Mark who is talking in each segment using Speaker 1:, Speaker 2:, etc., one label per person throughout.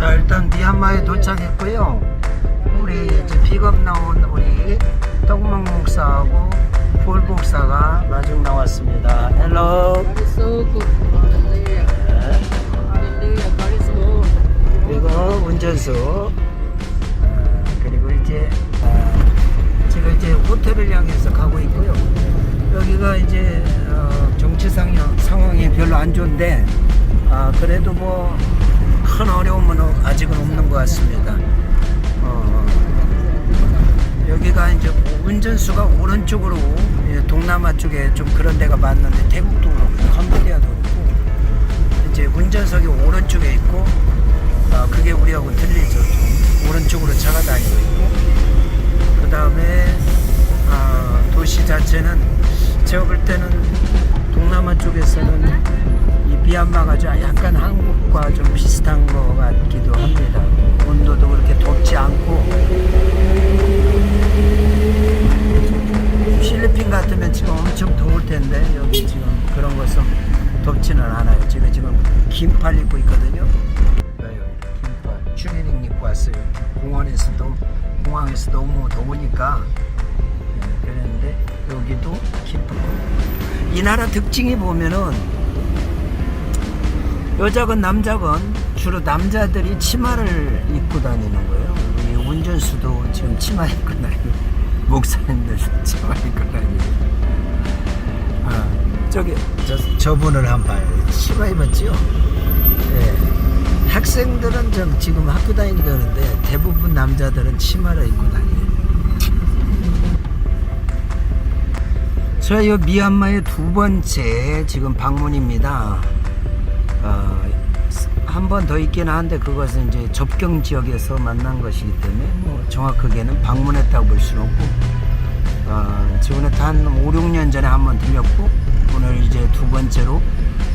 Speaker 1: 자 일단 미얀마에 도착했고요. 우리 이제 픽업 나온 우리 떡목 목사하고 폴 목사가 마중 나왔습니다. 헬로.
Speaker 2: Good.
Speaker 1: 그리고 운전수. 아, 그리고 이제 아, 제가 이제 호텔을 향해서 가고 있고요. 여기가 이제 어, 정치상 상황이 별로 안 좋은데 아, 그래도 뭐 큰 어려움은 아직은 없는 것 같습니다. 어, 여기가 이제 운전수가 오른쪽으로 예, 동남아 쪽에 좀 그런 데가 많는데 태국도 그렇고 캄보디아도 그렇고 이제 운전석이 오른쪽에 있고 아, 그게 우리하고 틀리죠. 좀 오른쪽으로 차가 다니고 있고 그 다음에 아, 도시 자체는 제가 볼 때는 동남아 쪽에서는 이 미얀마가 좀 약간 한국과 좀 비슷한 것 같기도 합니다. 온도도 그렇게 덥지 않고 필리핀 같으면 지금 엄청 더울 텐데 여기 지금 그런 것은 덥지는 않아요. 제가 지금 긴팔 입고 있거든요. 긴팔 추리닝 입고 왔어요. 공원에서도 공항에서 너무 더우니까 네, 그랬는데 여기도 긴팔. 이 나라 특징이 보면은 여자건 남자건 주로 남자들이 치마를 입고 다니는 거예요. 이 운전수도 지금 치마 입고 다니고 목사님들 치마 입고 다니고. 아, 저기 저, 저분을 한번 봐요. 치마 입었지요? 예. 학생들은 좀 지금 학교 다니니까 그런데 대부분 남자들은 치마를 입고 다녀요. 저희 요 미얀마의 두 번째 지금 방문입니다. 어, 한번 더 있긴 한데 그것은 이제 접경 지역에서 만난 것이기 때문에 뭐 정확하게는 방문했다고 볼 수는 없고 어, 지금부터 한 5, 6년 전에 한 번 들렸고 오늘 이제 두 번째로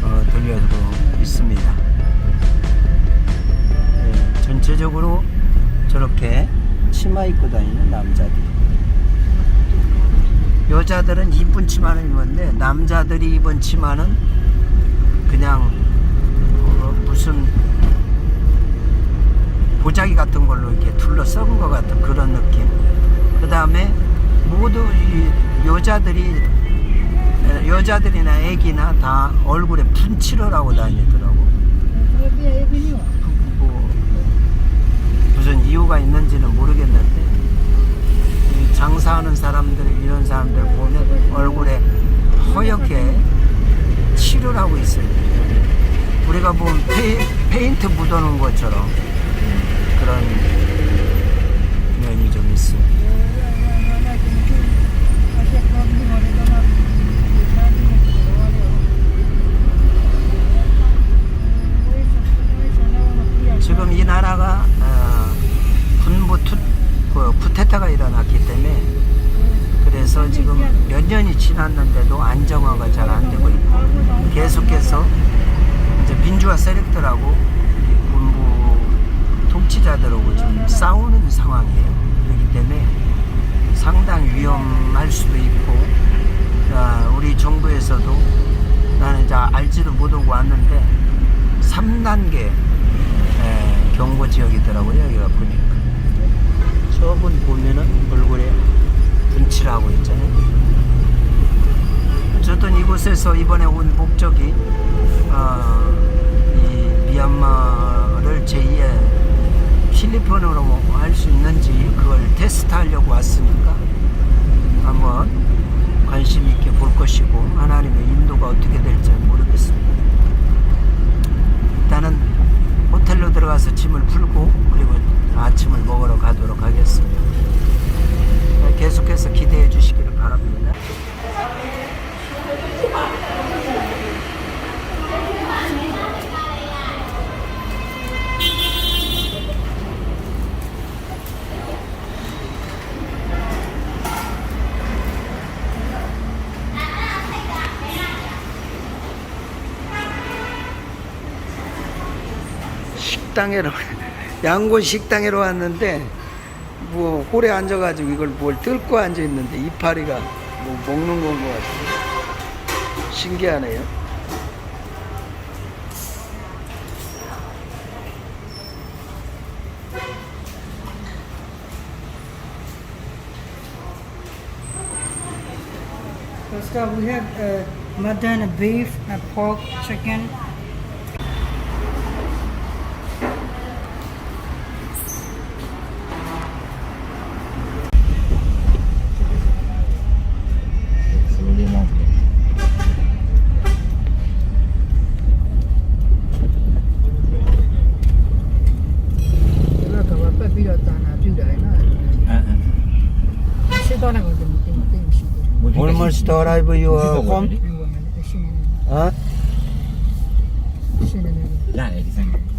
Speaker 1: 어, 들려서 있습니다. 네, 전체적으로 저렇게 치마 입고 다니는 남자들. 여자들은 이쁜 치마를 입었는데 남자들이 입은 치마는 그냥 어, 무슨 보자기 같은 걸로 이렇게 둘러싸은 것 같은 그런 느낌. 그 다음에 모두 이 여자들이 에, 여자들이나 애기나 다 얼굴에 분칠을 하고 다니더라고. 뭐 무슨 이유가 있는지는 모르겠는데 이 장사하는 사람들 이런 사람들 보면 얼굴에 허옇게 칠을 하고 있어요. 우리가 보면 페인트 묻어놓은 것처럼 그런 면이 좀 있습니다. 지금 이 나라가 어, 군부 투, 그 쿠데타가 일어났기 때문에 그래서 지금 몇 년이 지났는데도 안정화가 잘 안 되고 있고 계속해서 이제 민주화 세력들하고 이 군부 통치자들하고 지금 싸우는 상황이에요. 그렇기 때문에 상당히 위험할 수도 있고 아, 정부에서도 나는 이제 알지도 못하고 왔는데 3단계 경고 지역이더라고요 여기가 보니까. 저분 보면은 얼굴에 분칠하고 있잖아요. 어쨌든 이곳에서 이번에 온 목적이 어, 이 미얀마를 제2의 필리핀으로 할 수 있는지 그걸 테스트하려고 왔으니까 한번 관심 있게 볼 것이고 하나님의 인도가 어떻게 될지 모르겠습니다. 식당에로 양고 식당에로 왔는데 뭐 홀에 앉아가지고 이걸 뭘 뜯고 앉아 있는데 이파리가 뭐 먹는 건 것 같아요. 신기하네요.
Speaker 2: So we have uh, mutton, beef, uh, pork, chicken. 때 떠나거든 그때 그때 음식. How much to arrive you uh, home? Huh? 나
Speaker 3: 알겠습니다.